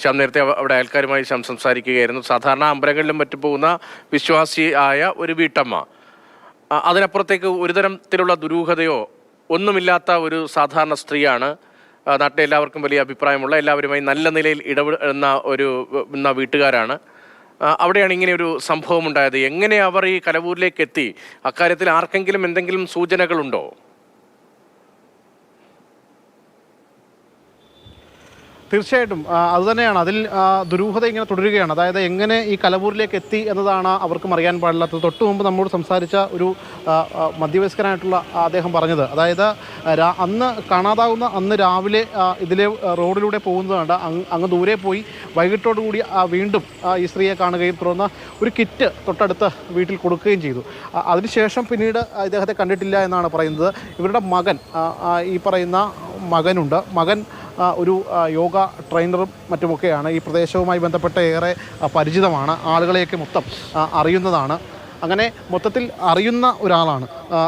ശ്യാം നേരത്തെ അവിടെ അയൽക്കാരുമായി ശ്യാം സംസാരിക്കുകയായിരുന്നു. സാധാരണ അമ്പലങ്ങളിലും മറ്റു പോകുന്ന വിശ്വാസി ആയ ഒരു വീട്ടമ്മ. അതിനപ്പുറത്തേക്ക് ഒരു തരത്തിലുള്ള ദുരൂഹതയോ ഒന്നുമില്ലാത്ത ഒരു സാധാരണ സ്ത്രീയാണ്. നാട്ടിലെ എല്ലാവർക്കും വലിയ അഭിപ്രായമുള്ള എല്ലാവരുമായി നല്ല നിലയിൽ ഇടപെടുന്ന ഒരു വീട്ടുകാരാണ്. അവിടെയാണ് ഇങ്ങനെ ഒരു സംഭവം ഉണ്ടായത് എങ്ങനെ അവർ ഈ കലവൂരിലേക്ക് എത്തി? അക്കാര്യത്തിൽ ആർക്കെങ്കിലും എന്തെങ്കിലും സൂചനകളുണ്ടോ? തീർച്ചയായിട്ടും. അതുതന്നെയാണ് അതിൽ ദുരൂഹത ഇങ്ങനെ തുടരുകയാണ്. അതായത് എങ്ങനെ ഈ കലവൂരിലേക്ക് എത്തി എന്നതാണ് അവർക്കും അറിയാൻ പാടില്ലാത്തത് തൊട്ട് മുമ്പ് നമ്മോട് സംസാരിച്ച ഒരു മധ്യവയസ്കനായിട്ടുള്ള അദ്ദേഹം പറഞ്ഞത്. അതായത് അന്ന് കാണാതാവുന്ന അന്ന് രാവിലെ ഇതിലെ റോഡിലൂടെ പോകുന്നതാണ് അങ്ങ് ദൂരെ പോയി വൈകിട്ടോടുകൂടി കൂടി വീണ്ടും ഈ സ്ത്രീയെ കാണുകയും തുടർന്ന് ഒരു കിറ്റ് തൊട്ടടുത്ത് വീട്ടിൽ കൊടുക്കുകയും ചെയ്തു. അതിനുശേഷം പിന്നീട് ഇദ്ദേഹത്തെ കണ്ടിട്ടില്ല എന്നാണ് പറയുന്നത്. ഇവരുടെ മകൻ ഈ പറയുന്ന മകനുണ്ട്. മകൻ ഒരു യോഗ ട്രെയിനറും മറ്റുമൊക്കെയാണ് ഈ പ്രദേശവുമായി ബന്ധപ്പെട്ട ഏറെ പരിചിതമാണ്. ആളുകളെയൊക്കെ മൊത്തം അറിയുന്നതാണ്. അങ്ങനെ മൊത്തത്തിൽ അറിയുന്ന ഒരാളാണ്.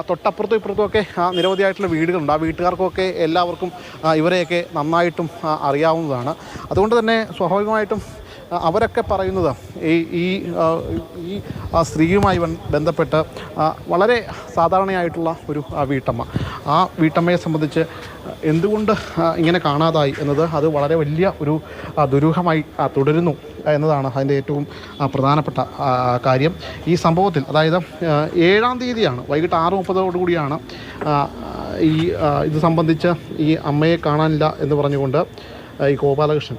തൊട്ടപ്പുറത്തും ഇപ്പുറത്തുമൊക്കെ നിരവധിയായിട്ടുള്ള വീടുകളുണ്ട്. ആ വീട്ടുകാർക്കൊക്കെ എല്ലാവർക്കും ഇവരെയൊക്കെ നന്നായിട്ടും അറിയാവുന്നതാണ്. അതുകൊണ്ട് തന്നെ സ്വാഭാവികമായിട്ടും അവരൊക്കെ പറയുന്നത് ഈ ഈ ഈ സ്ത്രീയുമായി ബന്ധപ്പെട്ട് വളരെ സാധാരണയായിട്ടുള്ള ഒരു വീട്ടമ്മ. ആ വീട്ടമ്മയെ സംബന്ധിച്ച് എന്തുകൊണ്ട് ഇങ്ങനെ കാണാതായി എന്നത് അത് വളരെ വലിയ ഒരു ദുരൂഹമായി തുടരുന്നു എന്നതാണ് അതിന്റെ ഏറ്റവും പ്രധാനപ്പെട്ട കാര്യം. ഈ സംഭവത്തിൽ അതായത് ഏഴാം തീയതിയാണ് വൈകിട്ട് ആറ് മുപ്പതോടുകൂടിയാണ് ഈ ഇത് സംബന്ധിച്ച് ഈ അമ്മയെ കാണാനില്ല എന്ന് പറഞ്ഞുകൊണ്ട് ഈ ഗോപാലകൃഷ്ണൻ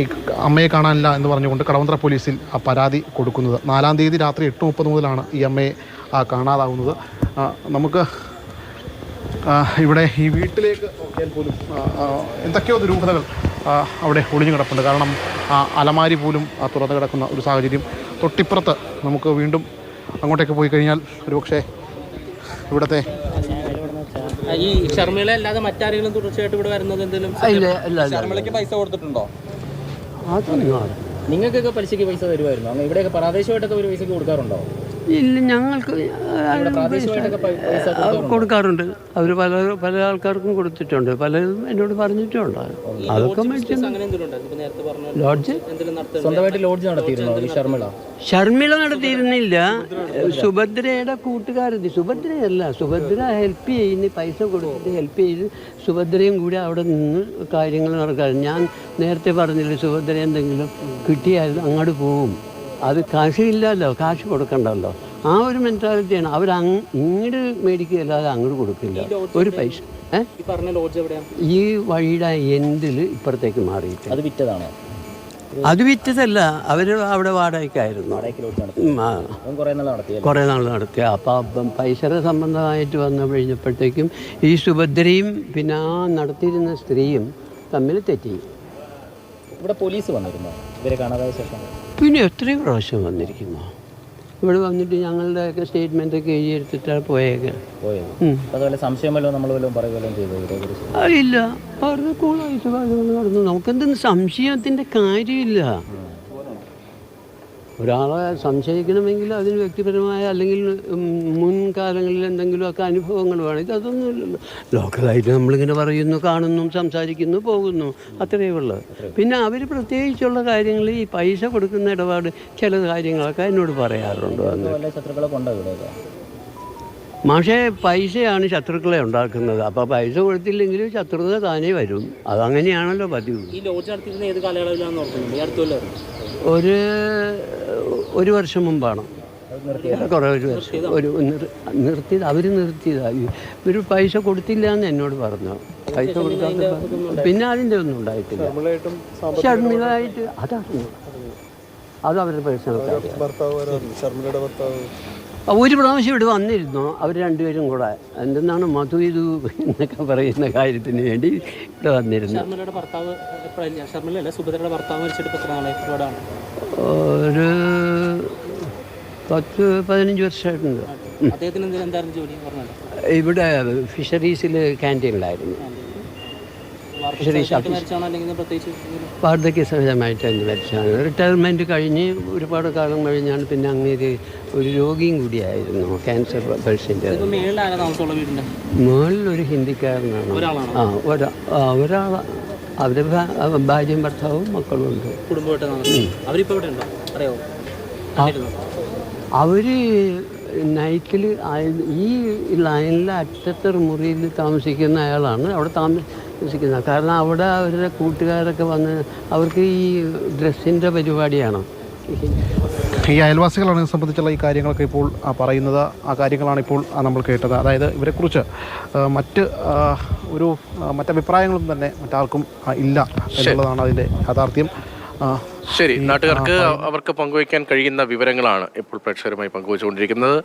ഈ അമ്മയെ കാണാനില്ല എന്ന് പറഞ്ഞുകൊണ്ട് കടവന്ത്ര പോലീസിൽ പരാതി കൊടുക്കുന്നത്. നാലാം തീയതി രാത്രി എട്ട് മുപ്പത് മുതലാണ് ഈ അമ്മയെ കാണാതാവുന്നത്. നമുക്ക് ഇവിടെ ഈ വീട്ടിലേക്ക് നോക്കിയാൽ പോലും എന്തൊക്കെയോ ദുരൂഹതകൾ അവിടെ ഒളിഞ്ഞു കിടപ്പുണ്ട്. കാരണം ആ അലമാരി പോലും ആ, തുറന്നു കിടക്കുന്ന ഒരു സാഹചര്യം തൊട്ടിപ്പുറത്ത് നമുക്ക് വീണ്ടും അങ്ങോട്ടേക്ക് പോയി കഴിഞ്ഞാൽ ഒരുപക്ഷെ ഇവിടുത്തെ ഈ അല്ലാതെ മറ്റാരെങ്കിലും തുടർച്ചയായിട്ട് ഇവിടെ വരുന്നത് എന്തെങ്കിലും പൈസ കൊടുത്തിട്ടുണ്ടോ. നിങ്ങൾക്കൊക്കെ പലിശയ്ക്ക് പൈസ തരുമായിരുന്നു. അങ്ങനെ ഇവിടെയൊക്കെ പ്രാദേശികമായിട്ടൊക്കെ ഒരു പൈസക്ക് കൊടുക്കാറുണ്ടോ? ഇല്ല ഞങ്ങൾക്ക് കൊടുക്കാറുണ്ട്. അവർ പല പല ആൾക്കാർക്കും കൊടുത്തിട്ടുണ്ട്. പലരും എന്നോട് പറഞ്ഞിട്ടുണ്ട്. അതൊക്കെ ലോഡ്ജ്? ഷർമിള നടത്തിയിരുന്നില്ല. സുഭദ്രയുടെ കൂട്ടുകാരത്തി സുഭദ്രയല്ല. സുഭദ്ര ഹെൽപ്പ് ചെയ്യുന്ന പൈസ കൊടുത്തിട്ട് ഹെൽപ്പ് ചെയ്ത് സുഭദ്രയും കൂടി അവിടെ നിന്ന് കാര്യങ്ങൾ നടക്കാറ് ഞാൻ നേരത്തെ പറഞ്ഞില്ല സുഭദ്ര എന്തെങ്കിലും കിട്ടിയാൽ അങ്ങോട്ട് പോകും അത് കാശില്ലല്ലോ കാശ് കൊടുക്കണ്ടല്ലോ. ആ ഒരു മെന്റാലിറ്റിയാണ് അവർ അങ് ഇങ്ങോട്ട് മേടിക്കുകയല്ലാതെ അങ്ങോട്ട് കൊടുക്കില്ല. ഒരു പൈസ ഈ വഴിയുടെ എൻഡിൽ ഇപ്പുറത്തേക്ക് മാറിയിട്ട്. അത് വിറ്റതാണോ? അത് വിറ്റതല്ല അവർ അവിടെ വാടകയ്ക്കായിരുന്നു കുറേ നാൾ നടത്തി അപ്പോൾ അപ്പം പൈസയുടെ സംബന്ധമായിട്ട് വന്നു കഴിഞ്ഞപ്പോഴത്തേക്കും ഈ സുഭദ്രയും പിന്നെ ആ നടത്തിയിരുന്ന സ്ത്രീയും തമ്മിൽ തെറ്റി. ഇവിടെ പോലീസ് വന്നിരുന്നു? ഇവരെ കാണാതായ ശേഷം? പിന്നെ എത്രയും പ്രാവശ്യം വന്നിരിക്കുന്നു. ഇവിടെ വന്നിട്ട് സ്റ്റേറ്റ്മെന്റ് ഒക്കെ സ്റ്റേറ്റ്മെന്റ് ഒക്കെ എഴുതി എടുത്തിട്ടാണ് അതുപോലെ സംശയം വല്ലതും നമ്മൾ വല്ലതും പറയുകയും ചെയ്തു ആ, ഇല്ല. അവരുടെ കൂളായിട്ട് നടന്നു നമുക്കെന്തെങ്കിലും സംശയത്തിന്റെ കാര്യമില്ല. ഒരാളെ സംശയിക്കണമെങ്കിൽ അതിന് വ്യക്തിപരമായ അല്ലെങ്കിൽ മുൻകാലങ്ങളിൽ എന്തെങ്കിലുമൊക്കെ അനുഭവങ്ങൾ വേണം. ഇതൊന്നും ലോക്കലായിട്ട് നമ്മളിങ്ങനെ പറയുന്നു കാണുന്നു സംസാരിക്കുന്നു പോകുന്നു. അത്രയേ ഉള്ളൂ. പിന്നെ അവർ പ്രത്യേകിച്ചുള്ള കാര്യങ്ങൾ ഈ പൈസ കൊടുക്കുന്ന ഇടപാട് ചില കാര്യങ്ങളൊക്കെ എന്നോട് പറയാറുണ്ട് ഇവിടെയൊക്കെ പക്ഷേ പൈസയാണ് ശത്രുക്കളെ ഉണ്ടാക്കുന്നത്. അപ്പോൾ പൈസ കൊടുത്തില്ലെങ്കിൽ ശത്രുത താനേ വരും. അതങ്ങനെയാണല്ലോ പതിവ്. ഈ ലോഡ്ജ് നടത്തിയിരുന്ന ഏത് കാലയളവിലാണെന്ന് ഓർക്കുന്നത് ഈ അടുത്തുള്ള ഒരു ഒരു വർഷം മുമ്പാണ്. കുറേ ഒരു വർഷം. ഒരു നിർത്തി നിർത്തിയത്. അവർ നിർത്തിയതാണ് ഇവർ പൈസ കൊടുത്തില്ല എന്ന് എന്നോട് പറഞ്ഞു. പൈസ കൊടുക്കാത്ത പിന്നെ അതിന്റെ ഒന്നും ഉണ്ടായിട്ടില്ല. ഷർമിളായിട്ട് അതറിഞ്ഞു. അത് അവരുടെ പേഴ്സണൽ ഒരു പ്രാവശ്യം ഇവിടെ വന്നിരുന്നു. അവർ രണ്ടുപേരും കൂടെ. എന്തെന്നാണ് മധു ഇതു എന്നൊക്കെ പറയുന്ന കാര്യത്തിന് വേണ്ടി ഇവിടെ വന്നിരുന്നു. ഒരു പത്ത് പതിനഞ്ച് വർഷമായിട്ടുണ്ട്. ഇവിടെ ഫിഷറീസിൽ ക്യാന്റീനിലായിരുന്നു വാർദ്ധക്യ സഹജമായിട്ട് തന്നെ മരിച്ചാണ്? റിട്ടയർമെന്റ് കഴിഞ്ഞ് ഒരുപാട് കാലം കഴിഞ്ഞാണ് പിന്നെ അങ്ങേര് ഒരു രോഗിയും കൂടിയായിരുന്നു ക്യാൻസർ പേഷ്യന്റ് മുകളിൽ ഒരു ഹിന്ദിക്കാരനാണ്. ആ ഒരാ ഒരാൾ അവരുടെ ഭാര്യയും ഭർത്താവും മക്കളും ഉണ്ട്? അവർ നൈറ്റിൽ ഈ ലൈനിലെ അറ്റത്തെ മുറിയിൽ താമസിക്കുന്ന അയാളാണ്. അവിടെ താമസിക്കുന്നത് കാരണം അവിടെ അവരുടെ കൂട്ടുകാരൊക്കെ വന്ന് അവർക്ക് ഈ ഡ്രസ്സിന്റെ പരിപാടിയാണ്. ഈ അയൽവാസികളാണ് സംബന്ധിച്ചുള്ള ഈ കാര്യങ്ങളൊക്കെ ഇപ്പോൾ പറയുന്നത്. ആ കാര്യങ്ങളാണ് ഇപ്പോൾ നമ്മൾ കേട്ടത്. അതായത് ഇവരെക്കുറിച്ച് മറ്റ് ഒരു മറ്റഭിപ്രായങ്ങളും തന്നെ മറ്റാർക്കും ഇല്ല എന്നുള്ളതാണ് അതിന്റെ യാഥാർത്ഥ്യം. ശരി. നാട്ടുകാർക്ക് അവർക്ക് പങ്കുവയ്ക്കാൻ കഴിയുന്ന വിവരങ്ങളാണ് ഇപ്പോൾ പ്രേക്ഷകരുമായി പങ്കുവച്ചുകൊണ്ടിരിക്കുന്നത്.